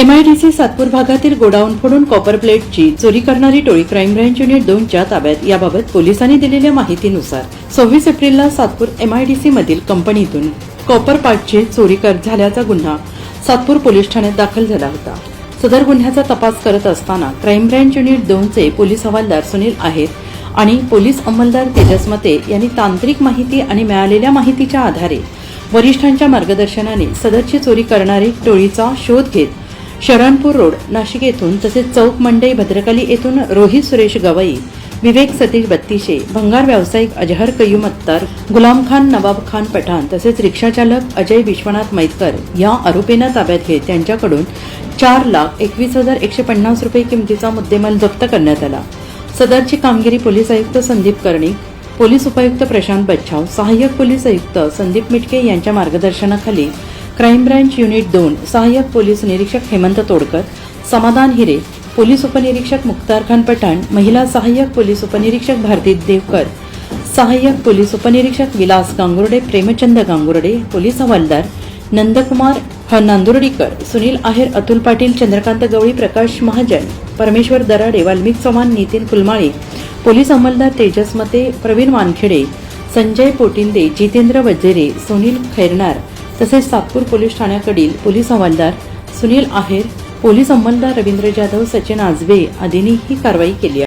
MIDC Satpur भागातील godown फोडून copper प्लेटची चोरी करणारी टोळी क्राईम ब्रँच युनिट दोनच्या ताब्यात. याबाबत पोलिसांनी दिलेल्या माहितीनुसार सव्वीस एप्रिलला सातपूर एमआयडीसी मधील कंपनीतून कॉपर पार्टची चोरी कर झाल्याचा गुन्हा सातपूर पोलीस ठाण्यात दाखल झाला होता. सदर गुन्ह्याचा तपास करत असताना क्राईम ब्रँच युनिट दोनचे पोलीस हवालदार सुनील आहेत आणि पोलीस अंमलदार तेजस मते यांनी तांत्रिक माहिती आणि मिळालेल्या माहितीच्या आधारे वरिष्ठांच्या मार्गदर्शनाने सदरची चोरी करणारी टोळीचा शोध घेत शरणपूर रोड नाशिक येथून तसेच चौक मंडई भद्रकाली येथून रोहित सुरेश गवई विवेक सतीश बत्तीशे भंगार व्यावसायिक अजहर कयूम अत्तार गुलाम खान नवाब खान पठाण तसेच रिक्षाचालक अजय विश्वनाथ मैतकर या आरोपींना ताब्यात घेत त्यांच्याकडून चार लाख एकवीस हजार एकशे पन्नास रुपये किमतीचा मुद्देमाल जप्त करण्यात आला. सदरची कामगिरी पोलीस आयुक्त संदीप कर्णिक पोलीस उपायुक्त प्रशांत बच्छाव सहाय्यक पोलीस आयुक्त संदीप मिटके यांच्या मार्गदर्शनाखाली क्राईम ब्रँच युनिट दोन सहाय्यक पोलीस निरीक्षक हेमंत तोडकर समाधान हिरे पोलीस उपनिरीक्षक मुक्तार खान पठाण महिला सहाय्यक पोलीस उपनिरीक्षक भारती देवकर सहाय्यक पोलीस उपनिरीक्षक विलास गांगुर्डे प्रेमचंद गांगुर्डे पोलीस हवालदार नंदकुमार ह. नांदुर्डीकर सुनील आहेर अतुल पाटील चंद्रकांत गवळी प्रकाश महाजन परमेश्वर दराडे वाल्मिक चव्हाण नितीन कुलमाळे पोलीस अंमलदार तेजस मते प्रवीण वानखेडे संजय पोटिंदे जितेंद्र वजेरे सुनील खैरनार तसेच सातपूर पोलीस ठाण्याकडील पोलीस हवालदार सुनील आहेर पोलीस अंमलदार रवींद्र जाधव सचिन आजबे आदींनी ही कारवाई केली आहे.